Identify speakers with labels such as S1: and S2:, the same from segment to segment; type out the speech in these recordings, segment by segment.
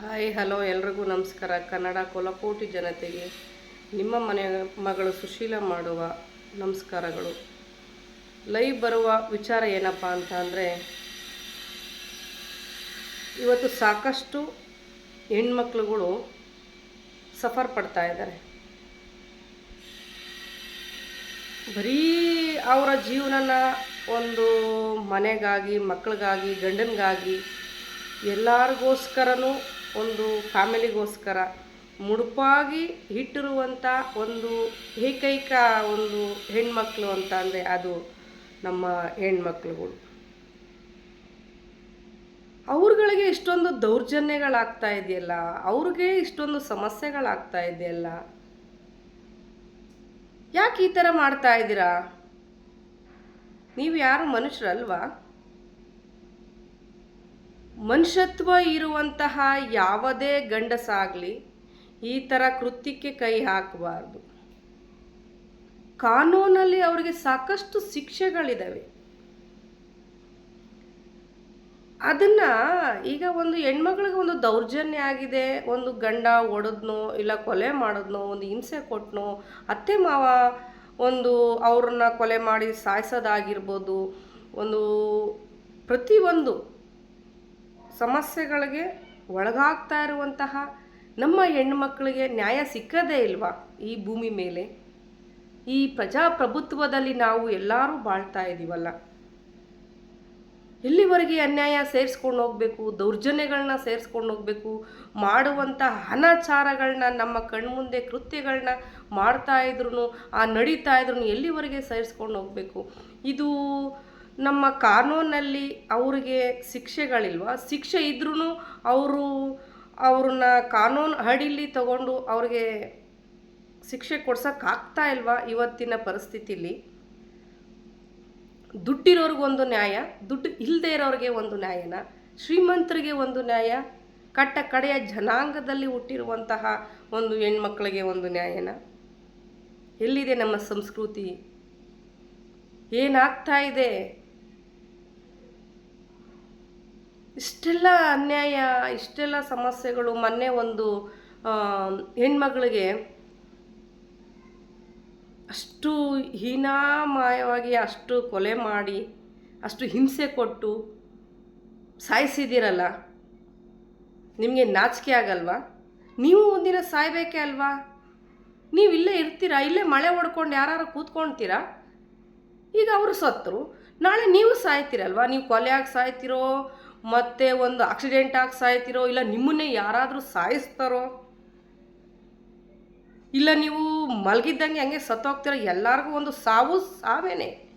S1: Hi, hello, ಎಲ್ರಿಗೂ ನಮಸ್ಕಾರ. ಕನ್ನಡ ಕೊಲಕೋಟಿ ಜನತೆಗೆ ನಿಮ್ಮ ಮನೆ ಮಗಳು ಸುಶೀಲ ಮಾಡುವ ನಮಸ್ಕಾರಗಳು. ಲೈವ್ ಬರುವ ವಿಚಾರ ಏನಪ್ಪ ಅಂತ ಅಂದರೆ, ಇವತ್ತು ಸಾಕಷ್ಟು ಹೆಣ್ಮಕ್ಳುಗಳು ಸಫರ್ ಪಡ್ತಾ ಇದ್ದಾರೆ. ಬರೀ ಅವರ ಜೀವನನ ಒಂದು ಮನೆಗಾಗಿ ಮಕ್ಕಳಿಗಾಗಿ ಗಂಡನಿಗಾಗಿ ಎಲ್ಲರಿಗೋಸ್ಕರನೂ ಒಂದು ಫ್ಯಾಮಿಲಿಗೋಸ್ಕರ ಮುಡುಪಾಗಿ ಇಟ್ಟಿರುವಂಥ ಒಂದು ಏಕೈಕ ಒಂದು ಹೆಣ್ಮಕ್ಳು ಅಂತ ಅಂದರೆ ಅದು ನಮ್ಮ ಹೆಣ್ಮಕ್ಳುಗಳು. ಅವ್ರಗಳಿಗೆ ಇಷ್ಟೊಂದು ದೌರ್ಜನ್ಯಗಳಾಗ್ತಾ ಇದೆಯಲ್ಲ, ಅವ್ರಿಗೆ ಇಷ್ಟೊಂದು ಸಮಸ್ಯೆಗಳಾಗ್ತಾ ಇದೆಯಲ್ಲ, ಯಾಕೆ ಈ ಥರ ಮಾಡ್ತಾ ಇದ್ದೀರಾ? ನೀವು ಯಾರು ಮನುಷ್ಯರಲ್ವಾ? ಮನುಷ್ಯತ್ವ ಇರುವಂತಹ ಯಾವುದೇ ಗಂಡಸಾಗಲಿ ಈ ಥರ ಕೃತ್ಯಕ್ಕೆ ಕೈ ಹಾಕಬಾರ್ದು. ಕಾನೂನಲ್ಲಿ ಅವರಿಗೆ ಸಾಕಷ್ಟು ಶಿಕ್ಷೆಗಳಿದ್ದಾವೆ ಅದನ್ನ ಈಗ ಒಂದು ಹೆಣ್ಮಗಳಿಗೆ ಒಂದು ದೌರ್ಜನ್ಯ ಆಗಿದೆ, ಒಂದು ಗಂಡ ಒಡೆದ್ನೋ ಇಲ್ಲ ಕೊಲೆ ಮಾಡಿದ್ನೋ, ಒಂದು ಹಿಂಸೆ ಕೊಟ್ಟನೋ ಅತ್ತೆ ಮಾವ ಒಂದು ಅವ್ರನ್ನ ಕೊಲೆ ಮಾಡಿ ಸಾಯಿಸೋದಾಗಿರ್ಬೋದು, ಒಂದು ಪ್ರತಿಯೊಂದು ಸಮಸ್ಯೆಗಳಿಗೆ ಒಳಗಾಗ್ತಾ ಇರುವಂತಹ ನಮ್ಮ ಹೆಣ್ಮಕ್ಳಿಗೆ ನ್ಯಾಯ ಸಿಕ್ಕದೇ ಇಲ್ವಾ ಈ ಭೂಮಿ ಮೇಲೆ? ಈ ಪ್ರಜಾಪ್ರಭುತ್ವದಲ್ಲಿ ನಾವು ಎಲ್ಲರೂ ಬಾಳ್ತಾ ಇದ್ದೀವಲ್ಲ ಎಲ್ಲಿವರೆಗೆ ಅನ್ಯಾಯ ಸೇರಿಸ್ಕೊಂಡು ಹೋಗಬೇಕು ದೌರ್ಜನ್ಯಗಳನ್ನ ಸೇರಿಸ್ಕೊಂಡು ಹೋಗಬೇಕು ಮಾಡುವಂಥ ಅನಾಚಾರಗಳನ್ನ ನಮ್ಮ ಕಣ್ಮುಂದೆ ಕೃತ್ಯಗಳನ್ನ ಮಾಡ್ತಾ ಇದ್ರು ಆ ನಡೀತಾ ಇದ್ರು ಎಲ್ಲಿವರೆಗೆ ಸೇರಿಸ್ಕೊಂಡು ಹೋಗಬೇಕು? ಇದು ನಮ್ಮ ಕಾನೂನಲ್ಲಿ ಅವ್ರಿಗೆ ಶಿಕ್ಷೆಗಳಿಲ್ವಾ? ಶಿಕ್ಷೆ ಇದ್ರೂ ಅವರು ಅವ್ರನ್ನ ಕಾನೂನು ಅಡಿಲಿ ತಗೊಂಡು ಅವ್ರಿಗೆ ಶಿಕ್ಷೆ ಕೊಡ್ಸೋಕ್ಕಾಗ್ತಾ ಇಲ್ವಾ ಇವತ್ತಿನ ಪರಿಸ್ಥಿತಿಲಿ? ದುಡ್ಡಿರೋರ್ಗೊಂದು ನ್ಯಾಯ, ದುಡ್ಡು ಇಲ್ಲದೆ ಇರೋರಿಗೆ ಒಂದು ನ್ಯಾಯನ, ಶ್ರೀಮಂತರಿಗೆ ಒಂದು ನ್ಯಾಯ, ಕಟ್ಟ ಕಡೆಯ ಜನಾಂಗದಲ್ಲಿ ಹುಟ್ಟಿರುವಂತಹ ಒಂದು ಹೆಣ್ಮಕ್ಳಿಗೆ ಒಂದು ನ್ಯಾಯನ? ಎಲ್ಲಿದೆ ನಮ್ಮ ಸಂಸ್ಕೃತಿ? ಏನಾಗ್ತಾ ಇದೆ? ಇಷ್ಟೆಲ್ಲ ಅನ್ಯಾಯ, ಇಷ್ಟೆಲ್ಲ ಸಮಸ್ಯೆಗಳು ಮೊನ್ನೆ ಒಂದು ಹೆಣ್ಮಗಳಿಗೆ ಅಷ್ಟು ಹೀನಾಮಯವಾಗಿ, ಅಷ್ಟು ಕೊಲೆ ಮಾಡಿ, ಅಷ್ಟು ಹಿಂಸೆ ಕೊಟ್ಟು ಸಾಯಿಸಿದ್ದೀರಲ್ಲ? ನಿಮಗೆ ನಾಚಿಕೆ ಆಗಲ್ವಾ? ನೀವು ಒಂದಿನ ಸಾಯ್ಬೇಕೇ ಅಲ್ವಾ? ನೀವು ಇಲ್ಲೇ ಇರ್ತೀರಾ? ಇಲ್ಲೇ ಮಳೆ ಹೊಡ್ಕೊಂಡು ಯಾರು ಕೂತ್ಕೊಳ್ತೀರಾ ಈಗ ಅವರು ಸತ್ತರು. ನಾಳೆ ನೀವು ಸಾಯ್ತೀರಲ್ವಾ? ನೀವು ಕೊಲೆಯಾಗಿ ಸಾಯ್ತಿರೋ ಮತ್ತೆ ಒಂದು ಆಕ್ಸಿಡೆಂಟ್ ಆಗಿ ಸಾಯ್ತಿರೋ ಇಲ್ಲ ನಿಮ್ಮನ್ನೇ ಯಾರಾದರೂ ಸಾಯಿಸ್ತಾರೋ? ಇಲ್ಲ ನೀವು ಮಲಗಿದ್ದಂಗೆ ಹಂಗೆ ಸತ್ತೋಗ್ತಿರೋ ಎಲ್ಲರಿಗೂ ಒಂದು ಸಾವು ಸಾವೇನೆ?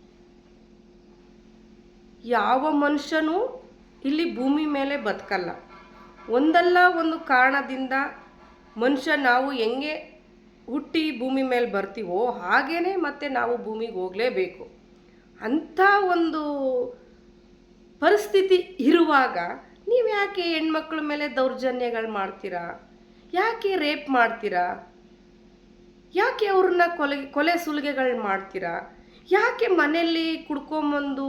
S1: ಯಾವ ಮನುಷ್ಯನೂ ಇಲ್ಲಿ ಭೂಮಿ ಮೇಲೆ ಬದುಕಲ್ಲ. ಒಂದಲ್ಲ ಒಂದು ಕಾರಣದಿಂದ ಮನುಷ್ಯ ನಾವು ಹೆಂಗೆ ಹುಟ್ಟಿ ಭೂಮಿ ಮೇಲೆ ಬರ್ತೀವೋ ಹಾಗೇ ಮತ್ತೆ ನಾವು ಭೂಮಿಗೆ ಹೋಗಲೇಬೇಕು. ಅಂಥ ಒಂದು ಪರಿಸ್ಥಿತಿ ಇರುವಾಗ ನೀವು ಯಾಕೆ ಹೆಣ್ಮಕ್ಳ ಮೇಲೆ ದೌರ್ಜನ್ಯಗಳು ಮಾಡ್ತೀರಾ? ಯಾಕೆ ರೇಪ್ ಮಾಡ್ತೀರಾ? ಯಾಕೆ ಅವ್ರನ್ನ ಕೊಲೆ ಕೊಲೆ ಸುಲಿಗೆಗಳು ಮಾಡ್ತೀರಾ? ಯಾಕೆ ಮನೆಯಲ್ಲಿ ಕುಡ್ಕೊಂಬಂದು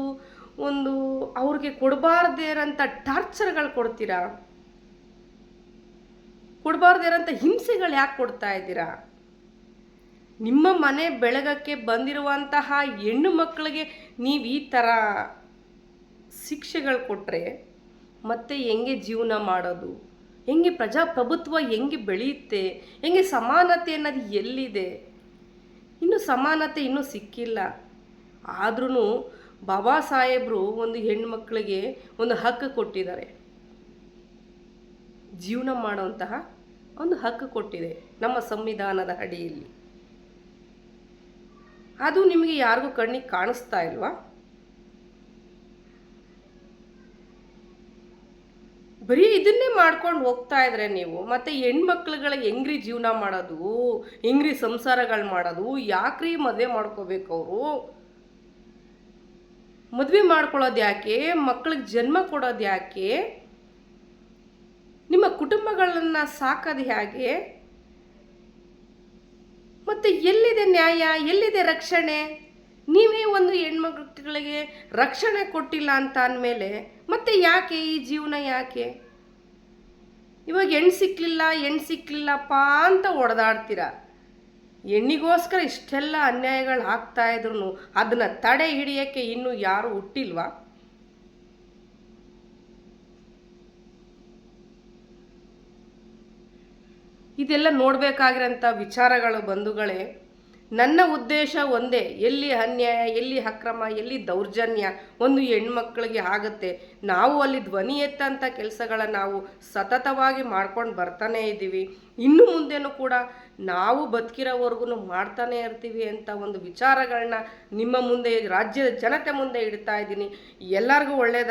S1: ಒಂದು ಅವ್ರಿಗೆ ಕೊಡಬಾರ್ದೇ ಇರೋಂಥ ಟಾರ್ಚರ್ಗಳು ಕೊಡ್ತೀರಾ? ಕೊಡಬಾರ್ದೇ ಇರೋಂಥ ಹಿಂಸೆಗಳು ಯಾಕೆ ಕೊಡ್ತಾ ಇದ್ದೀರಾ? ನಿಮ್ಮ ಮನೆ ಬೆಳಗಕ್ಕೆ ಬಂದಿರುವಂತಹ ಹೆಣ್ಣು ಮಕ್ಕಳಿಗೆ ನೀವು ಈ ಥರ ಶಿಕ್ಷೆಗಳು ಕೊಟ್ಟರೆ ಮತ್ತೆ ಹೆಂಗೆ ಜೀವನ ಮಾಡೋದು? ಹೆಂಗೆ ಪ್ರಜಾಪ್ರಭುತ್ವ ಹೆಂಗೆ ಬೆಳೆಯುತ್ತೆ? ಹೆಂಗೆ ಸಮಾನತೆ ಅನ್ನೋದು ಎಲ್ಲಿದೆ? ಇನ್ನು ಸಮಾನತೆ ಇನ್ನೂ ಸಿಕ್ಕಿಲ್ಲ. ಆದ್ರೂ ಬಾಬಾ ಸಾಹೇಬರು ಒಂದು ಹೆಣ್ಮಕ್ಳಿಗೆ ಒಂದು ಹಕ್ಕು ಕೊಟ್ಟಿದ್ದಾರೆ. ಜೀವನ ಮಾಡುವಂತಹ ಒಂದು ಹಕ್ಕು ಕೊಟ್ಟಿದೆ ನಮ್ಮ ಸಂವಿಧಾನದ ಅಡಿಯಲ್ಲಿ. ಅದು ನಿಮಗೆ ಯಾರಿಗೂ ಕಣ್ಣಿಗೆ ಕಾಣಿಸ್ತಾ ಇಲ್ವಾ? ಬರೀ ಇದನ್ನೇ ಮಾಡ್ಕೊಂಡು ಹೋಗ್ತಾ ಇದ್ರೆ ನೀವು, ಮತ್ತೆ ಹೆಣ್ಮಕ್ಳುಗಳ ಹೆಂಗ್ರಿ ಜೀವನ ಮಾಡೋದು, ಹೆಂಗ್ರಿ ಸಂಸಾರಗಳು ಮಾಡೋದು, ಯಾಕ್ರಿ ಮದುವೆ ಮಾಡ್ಕೋಬೇಕು ಅವರು? ಮದುವೆ ಮಾಡ್ಕೊಳ್ಳೋದು ಯಾಕೆ? ಮಕ್ಳಿಗೆ ಜನ್ಮ ಕೊಡೋದು ಯಾಕೆ? ನಿಮ್ಮ ಕುಟುಂಬಗಳನ್ನ ಸಾಕೋದು ಹೇಗೆ? ಮತ್ತೆ ಎಲ್ಲಿದೆ ನ್ಯಾಯ? ಎಲ್ಲಿದೆ ರಕ್ಷಣೆ? ನೀವೇ ಒಂದು ಹೆಣ್ಮಕ್ಳಿಗೆ ರಕ್ಷಣೆ ಕೊಟ್ಟಿಲ್ಲ ಅಂತ ಅಂದಮೇಲೆ ಮತ್ತೆ ಯಾಕೆ ಈ ಜೀವನ ಯಾಕೆ? ಇವಾಗ ಹೆಣ್ಣು ಸಿಕ್ಕಲಿಲ್ಲ ಹೆಣ್ಣು ಸಿಕ್ಕಲಿಲ್ಲಪ್ಪ ಅಂತ ಹೊಡೆದಾಡ್ತೀರ ಹೆಣ್ಣಿಗೋಸ್ಕರ ಇಷ್ಟೆಲ್ಲ ಅನ್ಯಾಯಗಳು ಆಗ್ತಾ ಇದ್ರು ಅದನ್ನ ತಡೆ ಹಿಡಿಯೋಕ್ಕೆ ಇನ್ನೂ ಯಾರು ಹುಟ್ಟಿಲ್ವಾ? ಇದೆಲ್ಲ ನೋಡಬೇಕಾಗಿರೋಂಥ ವಿಚಾರಗಳು ಬಂಧುಗಳೇ ನನ್ನ ಉದ್ದೇಶ ಒಂದೇ, ಎಲ್ಲಿ ಅನ್ಯಾಯ, ಎಲ್ಲಿ ಅಕ್ರಮ, ಎಲ್ಲಿ ದೌರ್ಜನ್ಯ, ಒಂದು ಹೆಣ್ಮಕ್ಳಿಗೆ ಆಗುತ್ತೆ. ನಾವು ಅಲ್ಲಿ ಧ್ವನಿ ಎತ್ತಂಥ ಕೆಲಸಗಳನ್ನ ನಾವು ಸತತವಾಗಿ ಮಾಡ್ಕೊಂಡು ಬರ್ತಾನೇ ಇದ್ದೀವಿ. ಇನ್ನು ಮುಂದೆನೂ ಕೂಡ ನಾವು ಬದುಕಿರೋವರೆಗೂ ಮಾಡ್ತಾನೆ ಇರ್ತೀವಿ ಅಂತ ಒಂದು ವಿಚಾರಗಳನ್ನ ನಿಮ್ಮ ಮುಂದೆ, ರಾಜ್ಯದ ಜನತೆ ಮುಂದೆ ಇಡ್ತಾ ಇದ್ದೀನಿ. ಎಲ್ಲರಿಗೂ ಒಳ್ಳೆಯದಾಗ